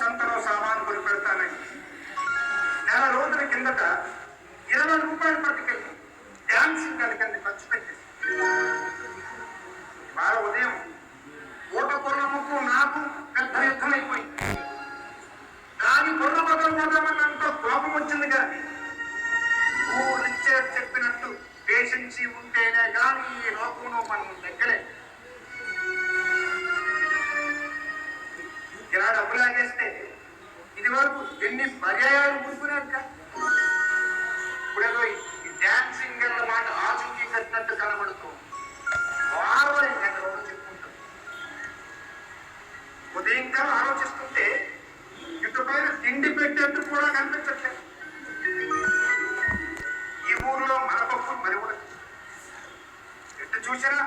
సంతలో సామాను కొని పెడతానని. నెల రోజుల కిందట ఇరవై రూపాయలు పట్టుకెళ్ళి డాన్సింగ్ కలిగింది ఖర్చు పెట్టి ఇలా డబ్బులు లాగేస్తే ఇది వరకు ఎన్ని పర్యాయాలు కూర్చునేక ఇప్పుడేదో ఈ డాన్సింగ్ సింగర్ల మాట ఆచూకీ కట్టినట్టు కనబడుతుంది వారం ఎక్కడ చెప్పుకుంటాం ఉదయం కాలం ఆలోచిస్తుంటే ఇటు పైన తిండి పెట్టేట్టు కూడా కనిపించట్లేదు. ఈ ఊర్లో మన పప్పు మరి కూడా ఎట్టు చూసినా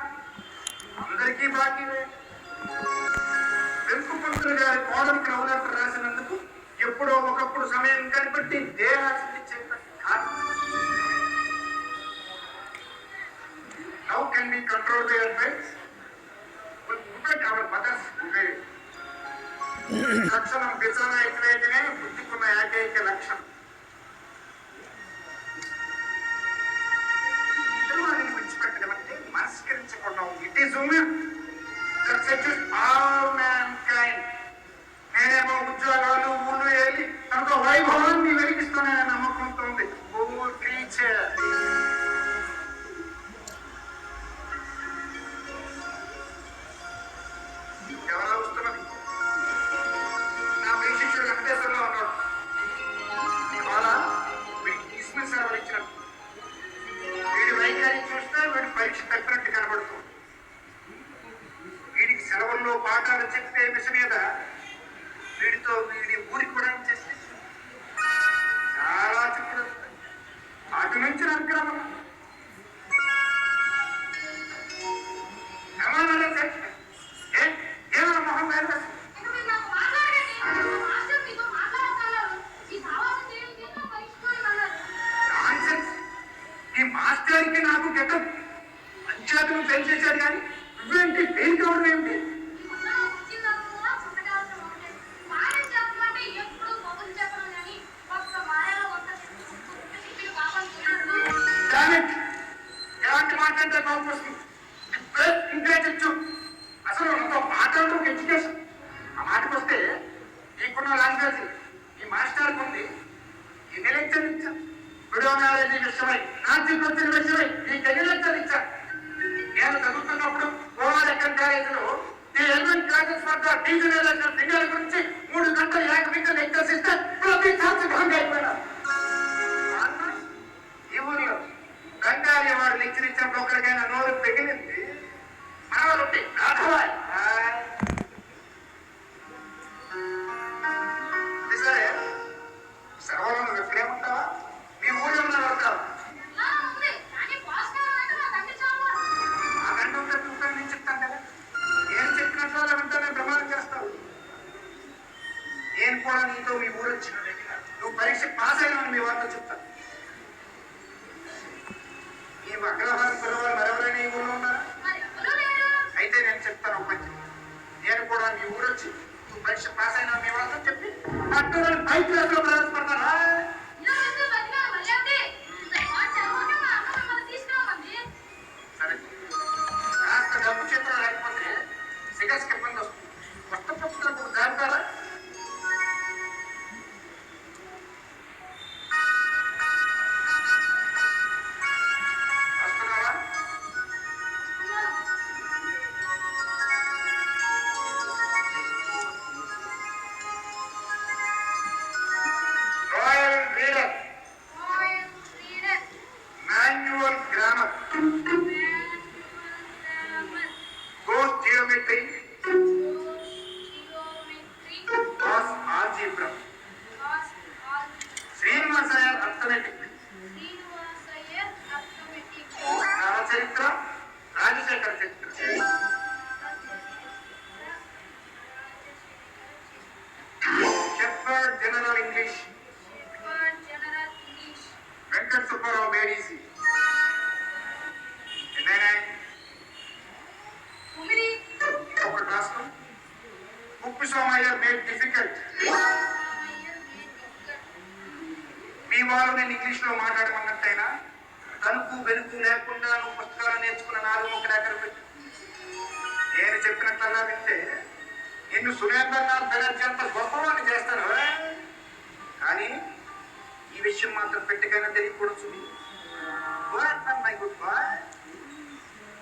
అందరికీ బాకీ పంతులు గారి కోడలికి నవలేటర్ రాసినందుకు ఎప్పుడో ఒకప్పుడు సమయం కనిపెట్టి దేహాసిని చెప్పండి how can be control the effects look at our mothers today లక్షణం విచారాయకులైతేనే బుద్ధికున్న ఏకైక లక్షణం పాఠాలు చెప్పే మిష మీద వీడితో వీడి ఊరికి కూడా చేసి చాలా చిక్కులు అటు నుంచి అనుగ్రహం ఏమన్నా నాకు ఈ మాస్టర్కి నాకు గెటప్. అంచేతను తెలిసేశాడు కానీ నువ్వేంటి పెయిన్ కావడం ఏమిటి ఎడ్యుకేషన్. ఆ మాటకు వస్తే నీకున్న లాంగ్వేజ్ ఈ మాస్టర్కి ఉంది ఈ లెక్చర్ ఇచ్చా. వీడియో మ్యారేజ్ విషయమై నాటికి వచ్చిన విషయమై నీకు ఎన్ని లెక్చర్ నేను మీ ఊరు వచ్చిన నువ్వు పరీక్ష పాస్ అయినావు మీ వార్త చెప్తాను. ఈ అగ్రహారం పిల్లవాళ్ళు మరెవరైనా ఈ ఊళ్ళో ఉన్నారా? అయితే నేను చెప్తాను ఒక నేను కూడా మీ ఊరు వచ్చి నువ్వు పరీక్ష పాస్ అయినా మీ వాళ్ళతో చెప్పి పట్టుదల పై క్లాస్లో ప్రవేశపడతారా అర్థమైపోయింది చరిత్ర రాజశేఖర చరిత్ర shepherd general English Venkata Subbarao బేడీసీ ఒక రాష్ట్రం ఉప్పు సోమయ్య మేడ్ డిఫికల్ట్ వారు నేను ఇంగ్లీష్లో మాట్లాడమన్నట్టయినా కలుపు వెలుపు లేకుండా నువ్వు పుస్తకాలు నేర్చుకున్న నాలుగు ఒక ఎక్కడ పెట్టు. నేను చెప్పినట్లగా వింటే నిన్ను సురేంద్రనాథ్ బెనర్జీ అంత గొప్పవాడిని చేస్తాను కానీ ఈ విషయం మాత్రం పెట్టకైనా తెలియకూడదు. మై గుడ్ బాయ్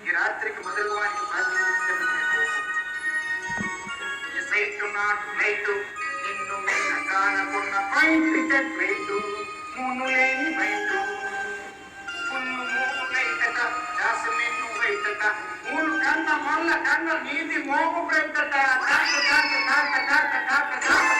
ఈ రాత్రికి మొదలు వారికి నాట్ నైట్ నిన్ను నిన్న కానకున్న పైంట్ ప్లేటు. ನೀತಿ ಮೋಗು ಬ್ರೈತಟ ಕಾಟ ಕಾಟ ಕಾಟ ಕಾಟ ಕಾಟ ಕಾಟ